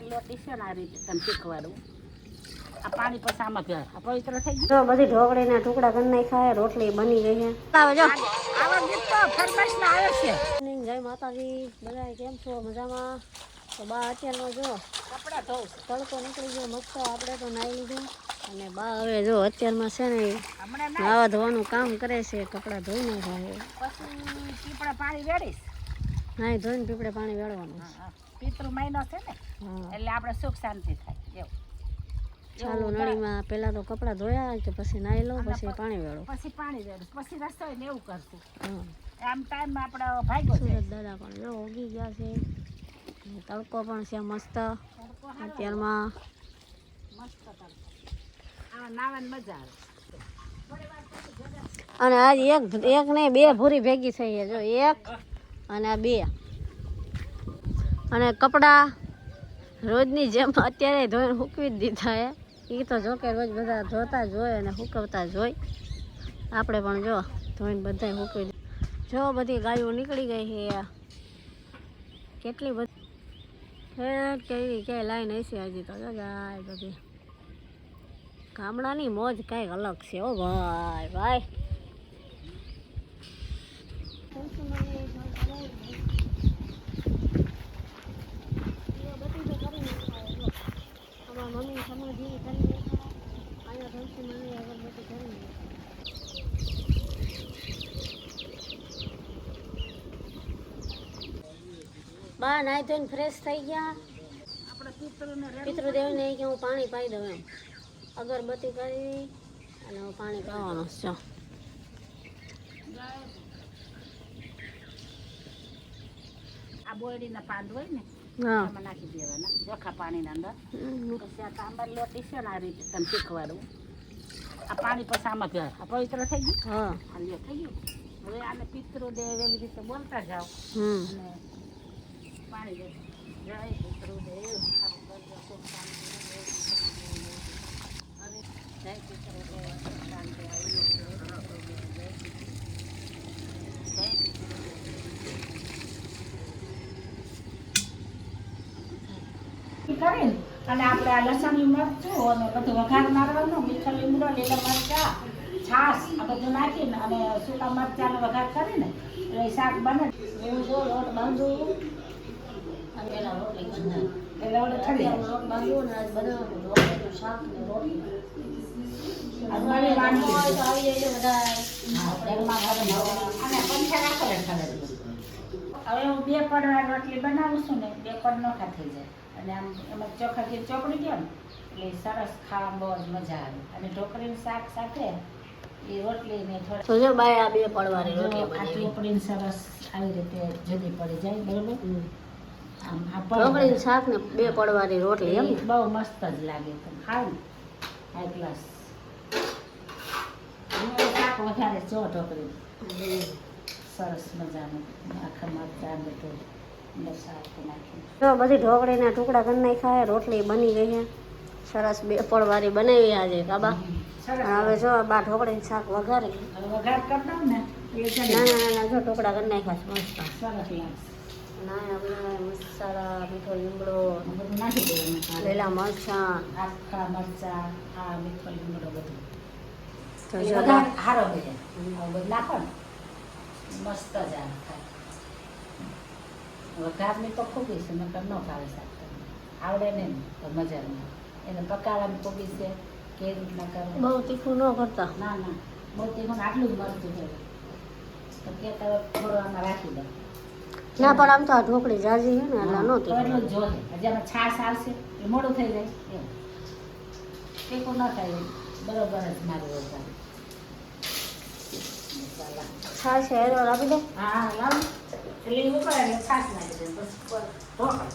અમારી લોટી છે ને આ રીતે તને શીખવાડું. આ પાણી પછી આમાં ભેળ. આ પવિત્ર થઈ ગયું. બધી ઢોકળીના ટુકડા કરી નાખ્યા રોટલી બની ગઈ છે. આવે જો. આવા. ગીત તો ફરમાઈશના આવે છે. જય માતાજી. બધા કેમ છો? મજામાં? તો બા અત્યારમાં જો કપડાં ધોઉં તડકો નીકળી ગયો મસ્ત આપણે તો નાહી લીધું. અને બા હવે જો અત્યારમાં છે ને નાવા ધોવાનું કામ કરે છે કપડાં ધોઈ નાખ્યા પછી પીપળા પાણી વેડીશ નાહી ધોઈને પીપળે પાણી વેળવાનું હા, હા. પિતૃ મહિનો છે ને હા. એટલે આપણે સુખ શાંતિ થાય એવું. ચાલુ નળીમાં પહેલાં તો કપડાં ધોયા કે પછી નાહી લઉં પછી પાણી વેળો. પછી પાણી વેળો. પછી રસોઈ ને એવું કરશું. આમ ટાઈમમાં આપણે ભાગ્યો સુરત દાદા પણ જો ઉગી ગયા છે. તડકો પણ છે મસ્ત. અત્યારમાં મસ્ત તડકો. નાવાની મજા આવે. અને આજ એક એક નહીં બે ભૂરી ભેગી થઈ છે. જો એક અને આ બે. અને કપડાં રોજની જેમ અત્યારે ધોઈને સૂકવી જ દીધા હે. એ તો જો કે રોજ બધા ધોતા જ હોય અને સૂકવતા જ હોય. આપણે પણ જો ધોઈને બધાય સૂકવી જો બધી ગાયો નીકળી ગઈ છે કેટલી બધી. કેવી, ક્યાંય લાઈન હશે હજી તો. જો ગાય બધી. ગામડાની મોજ કાંઈક અલગ છે ઓ ભાઈ ભાઈ મમ્મી સમાધિ કરી અહીંયા ધનસી મને અગરબત્તી કરી બા નાઈ ધોઈને ફ્રેશ થઈ ગયા. પિતૃદેવને કે હું પાણી પાઈ દઉં એમ. અગરબત્તી કરી અને હું પાણી પાવાનું છે. આ બોયડીના પાંદ હોય ને એમાં નાખી દેવાના. ચોખા પાણીના અંદર. પછી આ તાંબાની લોટી છે ને આ રીતે તમે શીખવાડું આ પાણી પછી આમાં આ પવિત્ર થઈ ગયું? હા. આ થઈ ગયું? હવે આને પિતૃ દેવ એવી રીતે બોલતા જાઓ. અને પાણી દે. જય પિતૃ દેવ જય પિતૃ દેવ સુખ શાંતિ આવી જય પિતૃ દેવ જય પિતૃ દેવ કરીને અને આપણે આ લસણની મરચું અને બધું વઘાર મારવાનું મીઠો લીમડો લીલા મરચા છાશ આ બધું નાખીને અને સૂકા મરચાંનો વઘાર કરીને એટલે શાક બને. એવું જો લોટ બાંધું. અને એના રોટલી બનાવું. એટલે ઓલે ઠરી લોટ બાંધું ને બનાવવાનું રોટલીનું શાક ને રોટલી. હવે હું બે પડવા રોટલી બનાવું છું ને બે પડ નોખા થઈ જાય. અને આમ એમાં ચોખા ઘી ચોપડી ગયો ને એટલે સરસ ખાવામાં બહુ જ મજા આવે. અને ઢોકળીનું શાક સાથે એ રોટલી ને થોડી જો બાય આ બે પડવાની રોટલી બનાવી ચોપડીને સરસ આવી રીતે જુદી પડી જાય બરોબર? આમ આ ઢોકળીનું શાક ને બે પડવાની રોટલી એમ બહુ મસ્ત જ લાગે તમે ખાવ ને હાઈ ક્લાસ શાક વધારે જો ઢોકળી. સરસ મજાનું. આખા મરચાં બધું. જો બધી ઢોકળીના ટુકડા કરી નાખ્યા રોટલી બની ગઈ છે. સરસ બે પળવારી બનાવી આજે કાબા હવે જો બા ઢોકળીનું શાક વઘારી. વઘાર કરી દઉં ને નાના નાના જો ટુકડા કરી નાખ્યા છે મસ્ત. સરસ ના મસાલા મીઠો લીમડો નાખી દેવાનું લીલા મરચાં. આખા મરચાં આ મીઠો લીમડો બધું. તો જો હારો થઈ જાય. આવું બધું નાખો ને. મસ્ત જ વઘારની તો ખૂબી છે નકર ન ભાવે શાક આવડે ને તો મજા નહીં. એને પકાવવાની ખૂબી છે કે રીતના કરવું બહુ તીખું ન કરતા. ના ના. બહુ તીખું આટલું જ મરતું છે તો કે તમે થોડો આમાં રાખી દો. ના પણ આમ તો આ ઢોકળી જાજી છે ને એટલે હા, તો એટલું જ જોઈએ હજી આમાં છાશ આવશે એ મોડું થઈ જાય એમ. તીખું ન થાય. બરોબર જ મારું વઘાર. છાશ એનો આપી દે. હા લાવ. એટલે એ ને છાશ નાખી દે ઉપર. ઢોકળ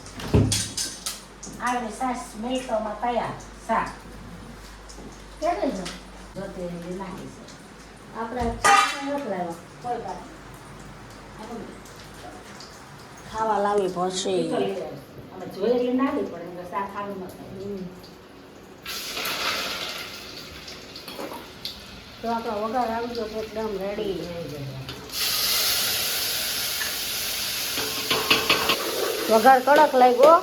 આવી છાશ મિલ્કોમાં તૈયાર શાક. કેવી છે જોતે નાખી છે. આપણે નથી કોઈ વાત ખાવા લાવી એ તો પછી લઈ આવીશું. અમે જોઈએ એટલે નાખવી પડે શાક ખાવું તો આપણો વઘાર આવી ગયો એકદમ રેડી વઘાર કડક લાગ્યો.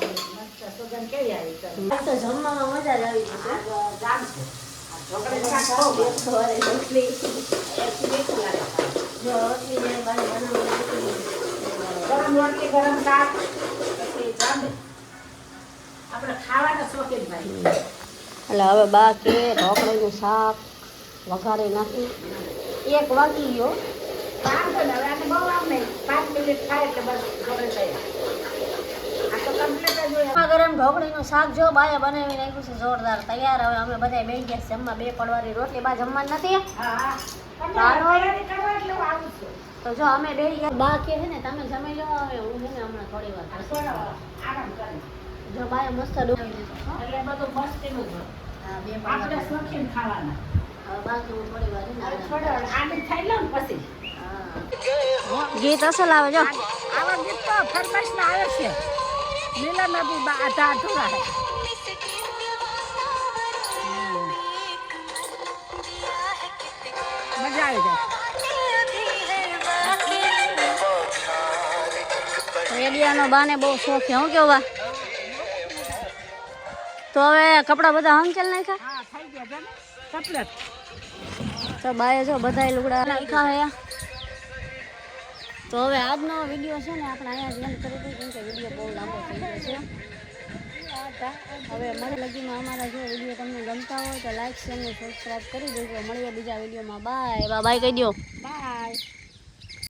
એટલે હવે બા કે ઢોકળીનું શાક વઘારે નાખી. એક વાગી ગયો. પાંચ મિનિટ થાય એટલે બસ ઢોકળી તૈયાર. આ તો complete જ ગરમ ઢોકળીનું શાક જો બાએ બનાવી નાખ્યું છે જોરદાર તૈયાર હવે અમે બધા બેસી ગયા છે જમવા બે પડવાની રોટલી બા જમવાની નથી. તો જો અમે બેસી ગયા બા કે છે ને તમે જમી લો હવે હું છે ને હમણાં થોડી વાર. જો બાએ મસ્ત ડુબાવી દીધું એટલે બધું મસ્ત એનું. હા બે આપણે શોખીન ખાવાના. હવે બા હું થોડી વાર છે ને હવે આરામ થોડો આનંદ થઈ લો પછી. ગીત અસલ આવે જો આવા ગીત તો ફરમાઈશમાં આવે છે. અભી બા આધા અધૂરા હૈ. મજા આવી જાય રેડિયાનો બાને બહુ શોખ છે. હું કેવું બા? તો હવે કપડાં બધા હંચેલ નાખ્યા? હા થઈ ગયા છે તો બાએ જો બધા લુગડા નાખ્યા હે. તો હવે આજનો વીડિયો છે ને આપણે અહીંયા જ એમ કરી દઈએ કેમ કે વીડિયો બહુ લાંબો થઈ ગયો છે. હવે મને લગીમાં અમારા જો વીડિયો તમને ગમતા હોય તો લાઈક શેર ને સબસ્ક્રાઈબ કરી દેજો. મળીએ બીજા વિડીયોમાં. બાય બાય કહી દો બાય